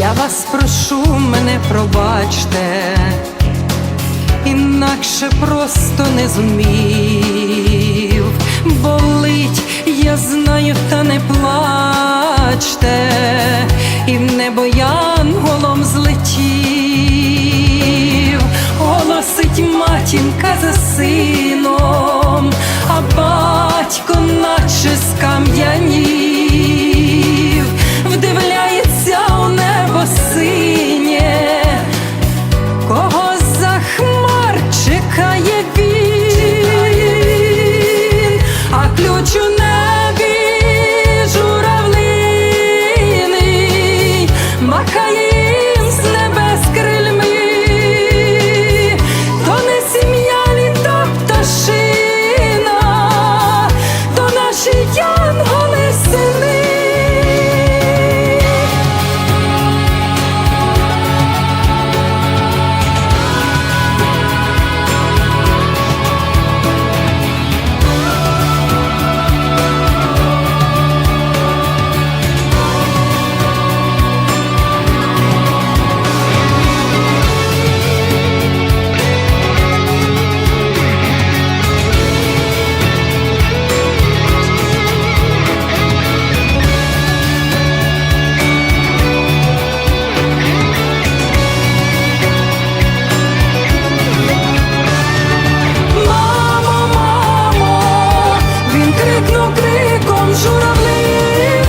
Я вас прошу, мене пробачте, інакше просто не зумів. Болить, я знаю, та не небо янголом злетів, голосить матінка за син. крикнув криком журавлиним.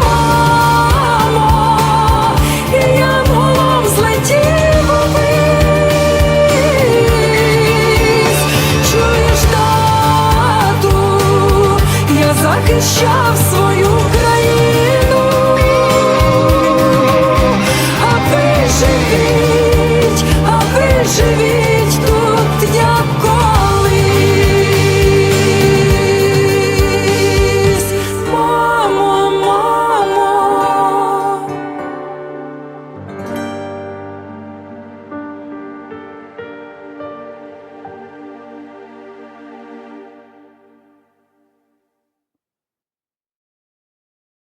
Мамо, і я голом злетів Чуєш, тату, я захищався.